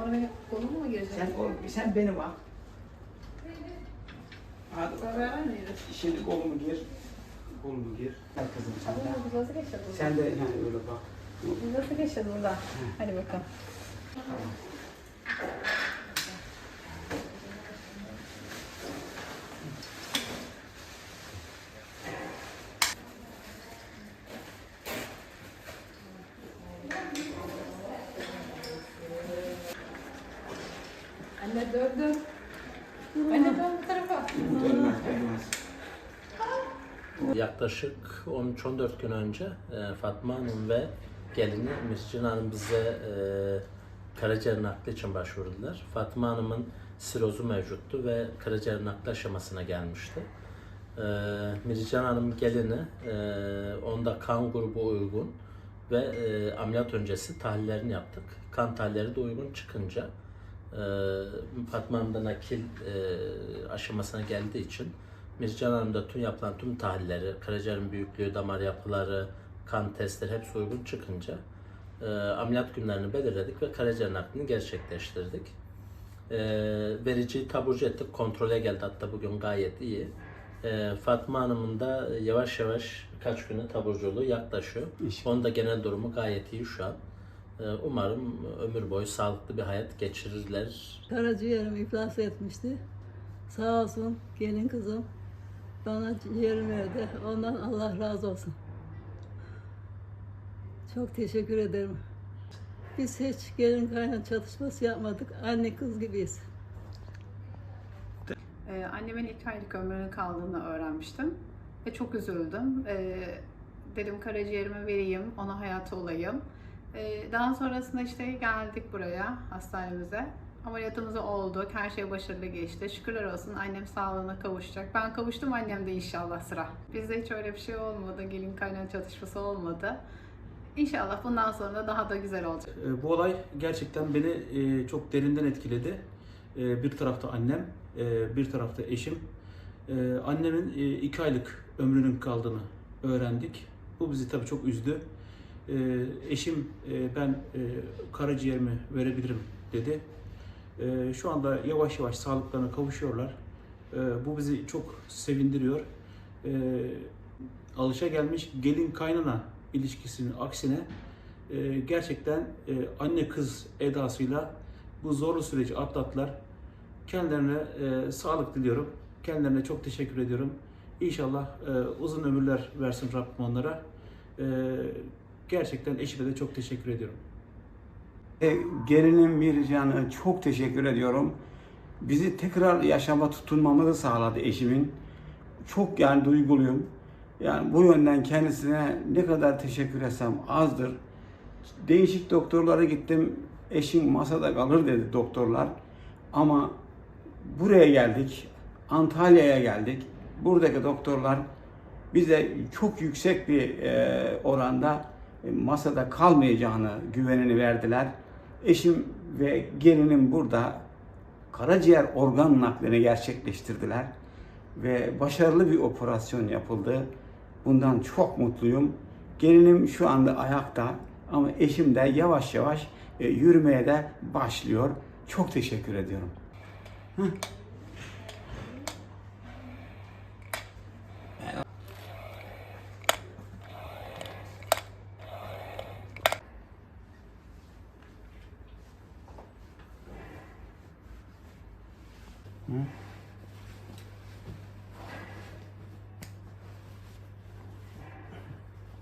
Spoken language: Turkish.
Sonra benim koluma mu girecek? Sen, oğlum, sen beni bak. Hadi bakalım. Beraber miyiz? Şimdi kolumu gir. Kolumu gir. Gel kızım sen de. Tamam, biz nasıl geçeceğiz burada? Sen de yani öyle bak. Biz nasıl geçeceğiz burada? Hadi bakalım. Anne dön dön. Anne dön bu tarafa. Dönmez dönmez. Yaklaşık 13-14 gün önce e, Fatma Hanım ve gelini Miscin Hanım bize e, karaciğer nakli için başvurdular. Fatma Hanım'ın sirozu mevcuttu ve karaciğer nakli aşamasına gelmişti. E, Mircan Hanım gelini, e, onda kan grubu uygun ve e, ameliyat öncesi tahlillerini yaptık. Kan tahlilleri de uygun çıkınca e, Fatma Hanım da nakil e, aşamasına geldiği için Mircan Hanım'da tüm yapılan tüm tahlilleri, karaciğerin büyüklüğü, damar yapıları, kan testleri hepsi uygun çıkınca e, ameliyat günlerini belirledik ve karaciğer naklini gerçekleştirdik. E, vericiyi taburcu ettik, kontrole geldi hatta bugün gayet iyi. E, Fatma Hanım'ın da yavaş yavaş birkaç güne taburculuğu yaklaşıyor. İnşallah. Onun da genel durumu gayet iyi şu an. E, umarım ömür boyu sağlıklı bir hayat geçirirler. Karaciğerim iflas etmişti. Sağ olsun gelin kızım bana ciğer verdi. Ondan Allah razı olsun. Çok teşekkür ederim. Biz hiç gelin kaynak çatışması yapmadık. Anne kız gibiyiz. Ee, annemin ilk aylık ömrünün kaldığını öğrenmiştim. Ve çok üzüldüm. Ee, dedim karaciğerimi vereyim, ona hayat olayım. Ee, daha sonrasında işte geldik buraya, hastanemize. Ameliyatımız oldu, her şey başarılı geçti. Şükürler olsun annem sağlığına kavuşacak. Ben kavuştum, annem de inşallah sıra. Bizde hiç öyle bir şey olmadı, gelin kaynağı çatışması olmadı. İnşallah bundan sonra daha da güzel olacak. E, Bu olay gerçekten beni e, çok derinden etkiledi. E, Bir tarafta annem, e, bir tarafta eşim. Annemin e, iki aylık ömrünün kaldığını öğrendik. Bu bizi tabii çok üzdü. E, Eşim e, ben e, karaciğerimi verebilirim dedi. E, Şu anda yavaş yavaş sağlıklarına kavuşuyorlar. E, Bu bizi çok sevindiriyor. E, Alışa gelmiş gelin kaynana ilişkisinin aksine e, gerçekten e, anne kız edasıyla bu zorlu süreci atlattılar. Kendilerine e, sağlık diliyorum. Kendilerine çok teşekkür ediyorum. İnşallah e, uzun ömürler versin Rabbim onlara. E, gerçekten eşime de çok teşekkür ediyorum. E, gelinim Mircan'a çok teşekkür ediyorum. Bizi tekrar yaşama tutunmamızı sağladı eşimin. Çok yani duyguluyum. Yani bu yönden kendisine ne kadar teşekkür etsem azdır. Değişik doktorlara gittim. Eşin masada kalır dedi doktorlar. Ama buraya geldik. Antalya'ya geldik. Buradaki doktorlar bize çok yüksek bir e, oranda masada kalmayacağını güvenini verdiler. Eşim ve gelinim burada karaciğer organ naklini gerçekleştirdiler ve başarılı bir operasyon yapıldı. Bundan çok mutluyum. Gelinim şu anda ayakta ama eşim de yavaş yavaş e, yürümeye de başlıyor. Çok teşekkür ediyorum. Mm.